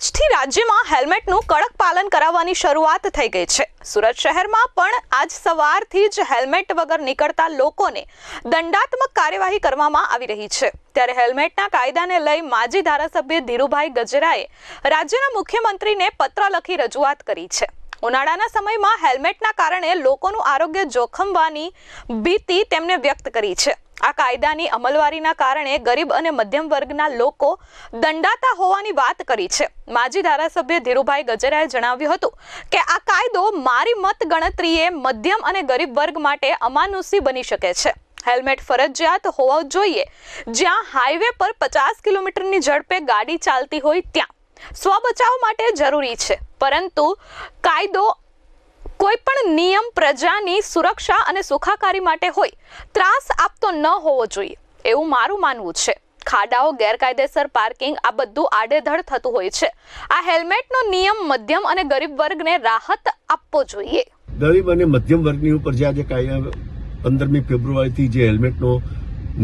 આજથી રાજ્યમાં હેલ્મેટનું કડક પાલન કરાવવાની શરૂઆત થઈ ગઈ છે. સુરત શહેરમાં પણ આજ સવારથી જ હેલ્મેટ વગર નીકળતા લોકોને દંડાત્મક કાર્યવાહી કરવામાં આવી રહી છે. ત્યારે હેલ્મેટના કાયદાને લઈ માજી ધારાસભ્ય ધીરુભાઈ ગજરાએ રાજ્યના મુખ્યમંત્રીને પત્ર લખી રજૂઆત કરી છે. ઉનાળાના સમયમાં હેલ્મેટના કારણે લોકોનું આરોગ્ય જોખમવાની ભીતિ તેમને વ્યક્ત કરી છે. આ કાયદાની અમલવારીના કારણે ગરીબ અને મધ્યમ વર્ગના લોકો દંડાતા હોવાની વાત કરી છે. માજી ધારાસભ્ય ધીરુભાઈ ગજરાએ જણાવ્યું હતું કે આ કાયદો મારી મત ગણતરીએ મધ્યમ અને ગરીબ વર્ગ માટે અમાનુષી બની શકે છે. હેલ્મેટ ફરજિયાત હોવો જોઈએ. જ્યાં હાઈવે પર પચાસ કિલોમીટરની ઝડપે ગાડી ચાલતી હોય ત્યાં. સ્વ બચાવ માટે જરૂરી છે. પરંતુ કાયદો કોઈ પણ નિયમ પ્રજાની સુરક્ષા અને સુખાકારી માટે હોય, ત્રાસ આપતો ન હોવો જોઈએ, એવું મારું માનવું છે. ખાડાઓ, ગેરકાયદેસર પાર્કિંગ, આ બધું આડેધડ થતું હોય છે. આ હેલ્મેટનો નિયમ મધ્યમ અને ગરીબ વર્ગને રાહત આપવો જોઈએ. ગરીબ અને મધ્યમ વર્ગની ઉપર જે આજે કાયદા પંદરમી ફેબ્રુઆરીથી જે હેલ્મેટનો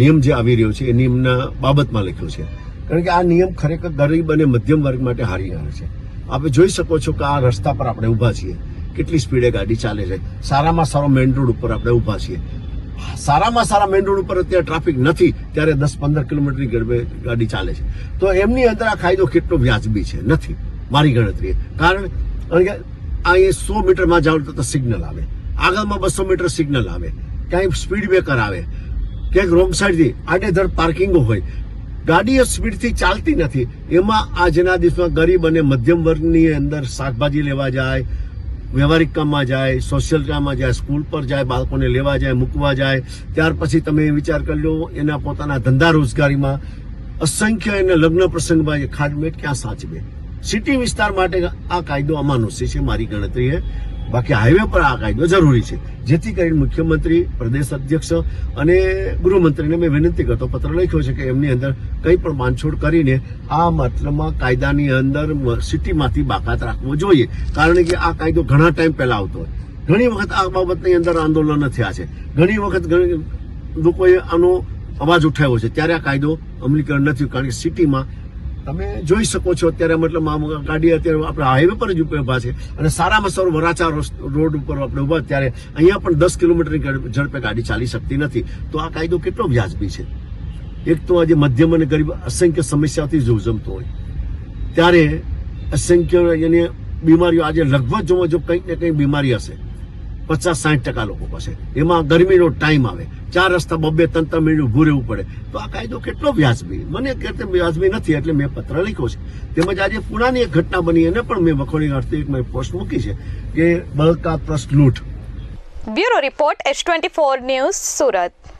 નિયમ જે આવી રહ્યો છે, એ નિયમના બાબતમાં લખ્યો છે. કારણ કે આ નિયમ ખરેખર ગરીબ અને મધ્યમ વર્ગ માટે હારી રહ્યો છે. આપણે જોઈ શકો છો કે આ રસ્તા પર આપણે ઊભા છીએ. કેટલી સ્પીડે ગાડી ચાલે છે. સારામાં સારો મેઇન રોડ ઉપર આપણે ઊભા છીએ. સારામાં સારા મેઇન રોડ ઉપર અત્યારે ટ્રાફિક નથી, ત્યારે દસ પંદર કિલોમીટરની ગરબે ગાડી ચાલે છે. તો એમની અંદર આ કાયદો કેટલો વ્યાજબી છે? નથી. મારી ગણતરીએ કારણ કે અહીં સો મીટરમાં જાવ તો સિગ્નલ આવે. આગળમાં બસો મીટર સિગ્નલ આવે. ક્યાંય સ્પીડ બ્રેકર આવે. ક્યાંક રોંગ સાઈડથી આડેધડ પાર્કિંગો હોય. ગાડીઓ સ્પીડથી ચાલતી નથી. એમાં આજના દિવસમાં ગરીબ અને મધ્યમ વર્ગની અંદર શાકભાજી લેવા જાય, વ્યવહારિક કામમાં જાય સોશિયલ કામમાં જાય સ્કૂલ પર જાય, બાળકોને લેવા જાય, મૂકવા જાય. ત્યાર પછી તમે વિચાર કરી લો, એના પોતાના ધંધા રોજગારીમાં અસંખ્ય એને લગ્ન પ્રસંગમાં ખાડમેટ ક્યાં સાચવે? સિટી વિસ્તાર માટે આ કાયદો અમાનુષી છે મારી ગણતરીએ બાકી હાઈવે પર આ કાયદો જરૂરી છે. જેથી કરીને મુખ્યમંત્રી, પ્રદેશ અધ્યક્ષ અને ગૃહમંત્રીને મેં વિનંતી કરતો પત્ર લખ્યો છે કે એમની અંદર કંઈ પણ બાંધછોડ કરીને આ માત્રમાં કાયદાની અંદર સિટીમાંથી બાકાત રાખવો જોઈએ. કારણ કે આ કાયદો ઘણા ટાઈમ પહેલા આવતો હોય. ઘણી વખત આ બાબતની અંદર આંદોલન થયા છે. ઘણી વખત ઘણી લોકોએ આનો અવાજ ઉઠાવ્યો છે. ત્યારે આ કાયદો અમલીકરણ નથી કારણ કે સિટીમાં તમે જોઈ શકો છો અત્યારે મતલબ ગાડી અત્યારે આપણે હાઈવે પર જ ઊભા છે. અને સારામાં સારું વરાછા રોડ ઉપર આપણે ઊભા ત્યારે અહીંયા પણ દસ કિલોમીટરની ઝડપે ગાડી ચાલી શકતી નથી. તો આ કાયદો કેટલો વ્યાજબી છે? એક તો આજે મધ્યમ અને ગરીબ અસંખ્ય સમસ્યાઓથી ઝૂઝમતો હોય. ત્યારે અસંખ્ય એની બીમારીઓ આજે લગભગ જોવા જો કંઈક ને કંઈક બીમારી હશે. પચાસ સાઠ ટકા લોકો પાસે. એમાં ગરમીનો ટાઈમ આવે. ચાર રસ્તા બબ્બે ત્રણ ત્રણ મિનિટ ઊભું રહેવું પડે. તો આ કાયદો કેટલો વ્યાજબી. મને કે વ્યાજબી નથી, એટલે મેં પત્ર લખ્યો છે. તેમજ આજે પુણાની એક ઘટના બની એને પણ મેં વખોડી અર્થે એક પોસ્ટ મૂકી છે કે બળકા પ્લસ લૂંટ. Bureau report H twenty four news Surat.